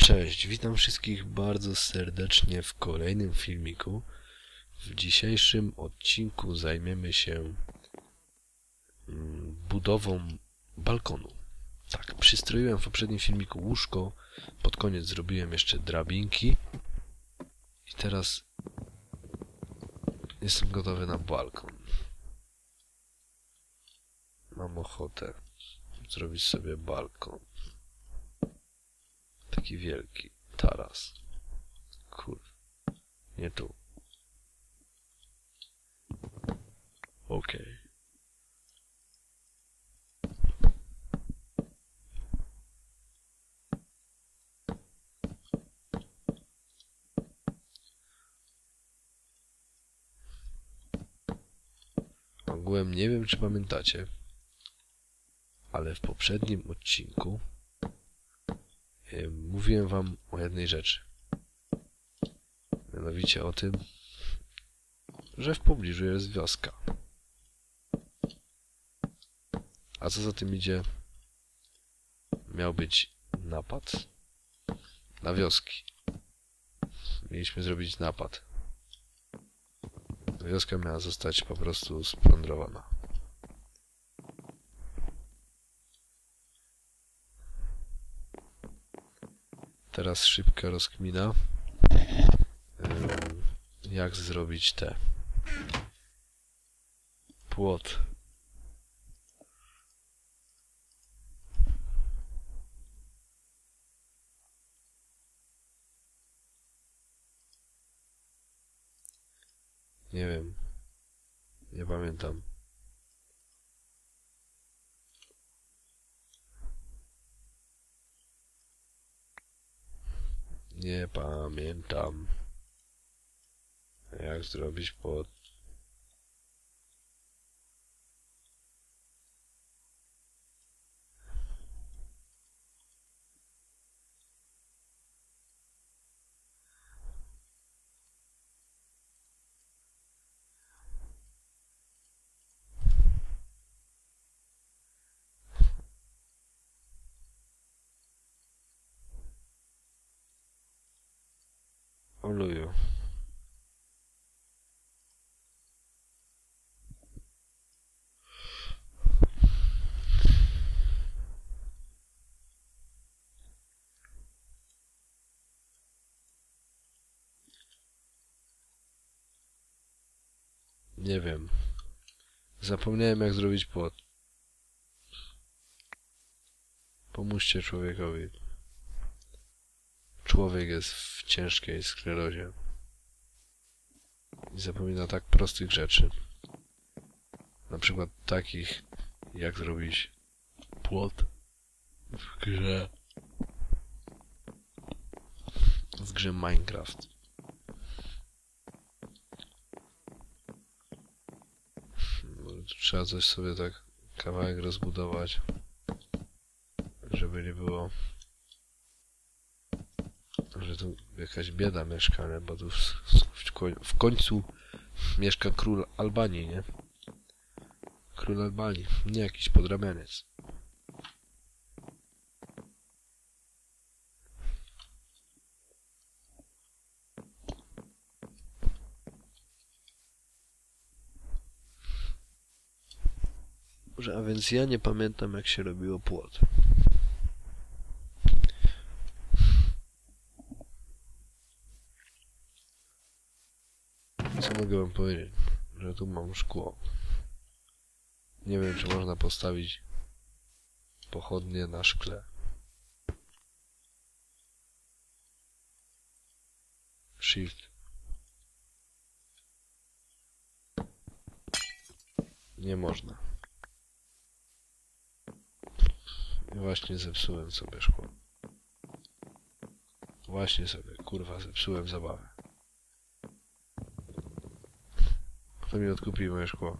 Cześć, witam wszystkich bardzo serdecznie w kolejnym filmiku. W dzisiejszym odcinku zajmiemy się mm, budową balkonu. Tak, przystroiłem w poprzednim filmiku łóżko, pod koniec zrobiłem jeszcze drabinki i teraz jestem gotowy na balkon. Mam ochotę zrobić sobie balkon. Taki wielki. Taras. Kur... Nie tu. Okej. Ogółem nie wiem, czy pamiętacie, ale w poprzednim odcinku mówiłem wam o jednej rzeczy. Mianowicie o tym, że w pobliżu jest wioska. A co za tym idzie, miał być napad na wioski. Mieliśmy zrobić napad. Wioska miała zostać po prostu splądrowana. Teraz szybka rozkmina, jak zrobić te płot. Nie wiem. Nie pamiętam. Nie pamiętam. Jak zrobić pod... Oluju. Nie wiem. Zapomniałem jak zrobić płot. Pomóżcie człowiekowi. Człowiek jest w ciężkiej sklerozie. I zapomina tak prostych rzeczy. Na przykład takich, jak zrobić płot w grze. W grze Minecraft. Tu Trzeba coś sobie tak kawałek rozbudować, żeby nie było że tu jakaś bieda mieszka, nie? bo tu w, w, w końcu mieszka król Albanii, nie? Król Albanii, nie jakiś podrabianiec. Dobrze, a więc ja nie pamiętam jak się robiło płot. Co mogę wam powiedzieć? Że tu mam szkło. Nie wiem, czy można postawić pochodnie na szkle. Shift. Nie można. Właśnie zepsułem sobie szkło. Właśnie sobie, kurwa, zepsułem zabawę. Kto mi odkupi moje szkło?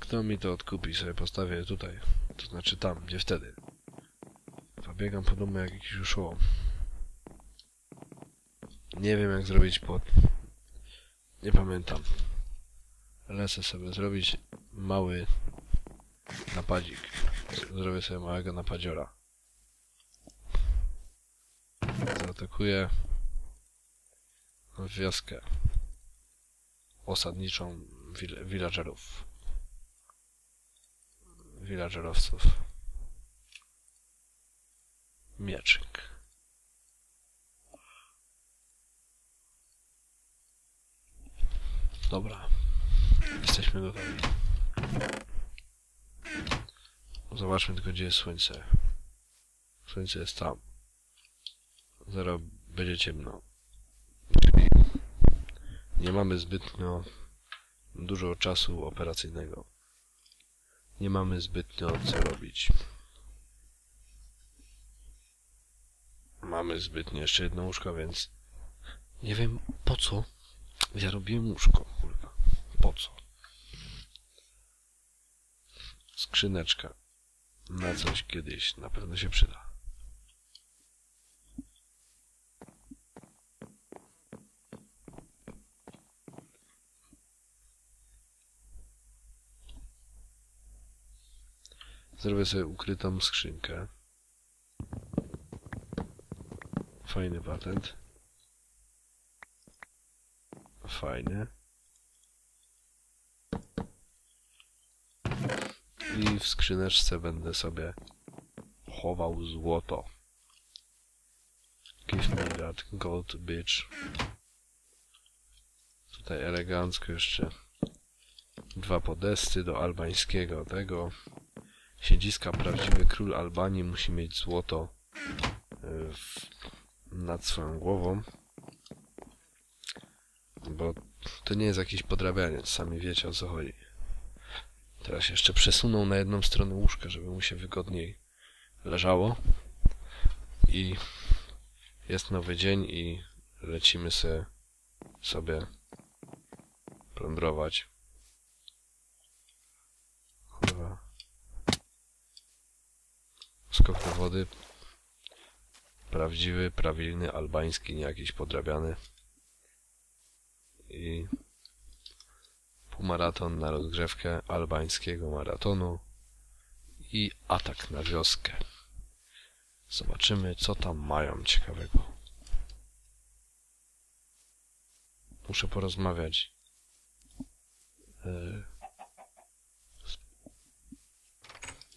Kto mi to odkupi? Sobie postawię tutaj. To znaczy tam, gdzie wtedy. Pobiegam po domu jak jakiś uszołom. Nie wiem jak zrobić płot. Nie pamiętam. Lecę sobie zrobić mały napadzik. Zrobię sobie małego napadziora. Zaatakuję wioskę osadniczą vil villagerów. Villagerowców. Mieczyk. Dobra. Jesteśmy gotowi. Zobaczmy tylko, gdzie jest słońce. Słońce jest tam. Zaraz będzie ciemno. Nie mamy zbytnio dużo czasu operacyjnego. Nie mamy zbytnio co robić. Mamy zbytnio jeszcze jedno łóżko, więc nie wiem po co ja robiłem łóżko, kurwa. Po co? Skrzyneczka. Na coś kiedyś na pewno się przyda. Zrobię sobie ukrytą skrzynkę. Fajny patent. Fajnie. I w skrzyneczce będę sobie chował złoto. Give me that gold bitch. Tutaj elegancko jeszcze dwa podesty do albańskiego tego. Siedziska prawdziwy król Albanii musi mieć złoto e, nad swoją głową. Bo to nie jest jakiś podrabianiec, sami wiecie o co chodzi. Teraz jeszcze przesunął na jedną stronę łóżka, żeby mu się wygodniej leżało. I jest nowy dzień i lecimy se, sobie plądrować. Kurwa. Skok do wody. Prawdziwy, prawilny, albański, nie jakiś podrabiany. I półmaraton na rozgrzewkę albańskiego maratonu i atak na wioskę. Zobaczymy, co tam mają ciekawego. Muszę porozmawiać e, z,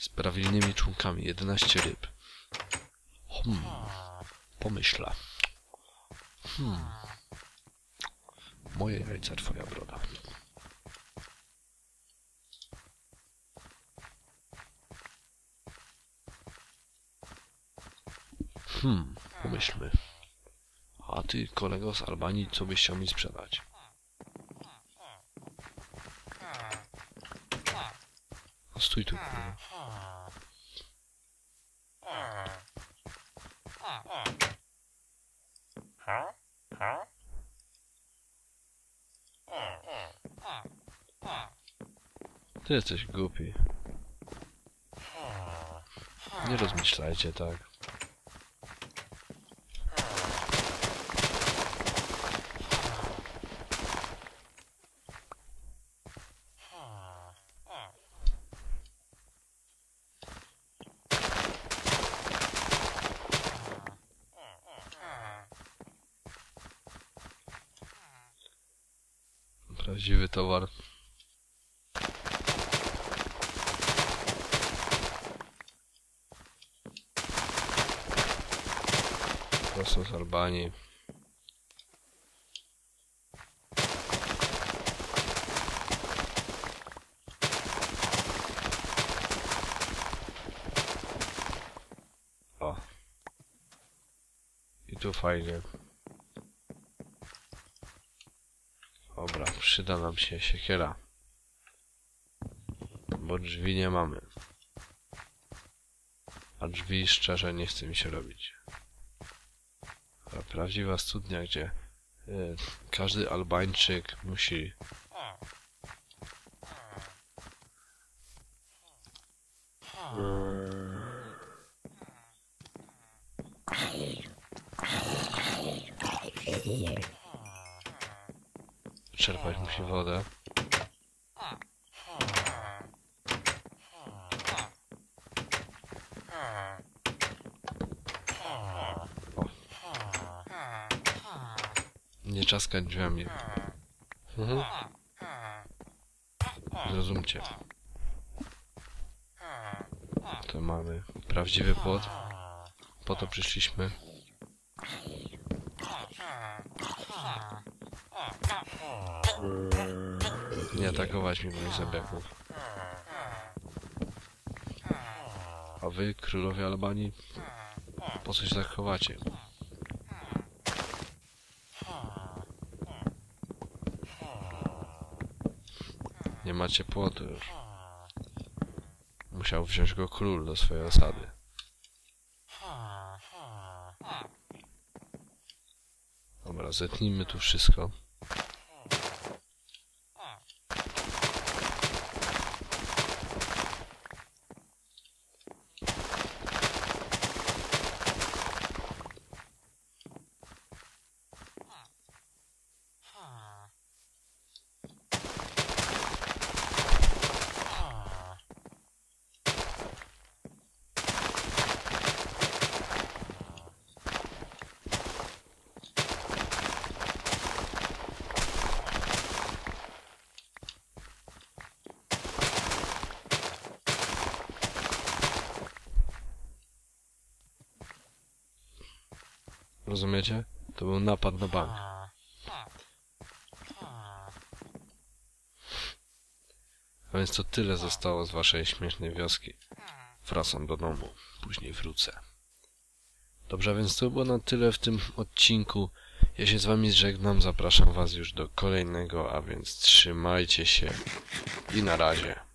z prawilnymi członkami. 11 ryb. Hmm. Pomyślę. Hmm. Moje jajca, twoja broda. Hmm, pomyślmy. A ty, kolego z Albanii, co byś chciał mi sprzedać? Stój tu. Ty jesteś głupi. Nie rozmyślajcie tak. Prawdziwy towar. Prosto z Albanii. O. I tu fajnie. Dobra, przyda nam się siekiera. Bo drzwi nie mamy. A drzwi szczerze nie chce mi się robić. Prawdziwa studnia, gdzie y, każdy Albańczyk musi czerpać musi wodę. O. Nie czaskać drzwiami. Mhm. Zrozumcie. To mamy prawdziwy płot. Po to przyszliśmy. Nie atakować mi moich zębiaków. A wy, królowie Albanii, po co się tak chowacie? Nie macie płotu już. Musiał wziąć go król do swojej osady. Dobra, zetnijmy tu wszystko. Rozumiecie? To był napad na bank. A więc to tyle zostało z waszej śmiesznej wioski. Wracam do domu. Później wrócę. Dobrze, więc to było na tyle w tym odcinku. Ja się z wami żegnam. Zapraszam was już do kolejnego, a więc trzymajcie się i na razie.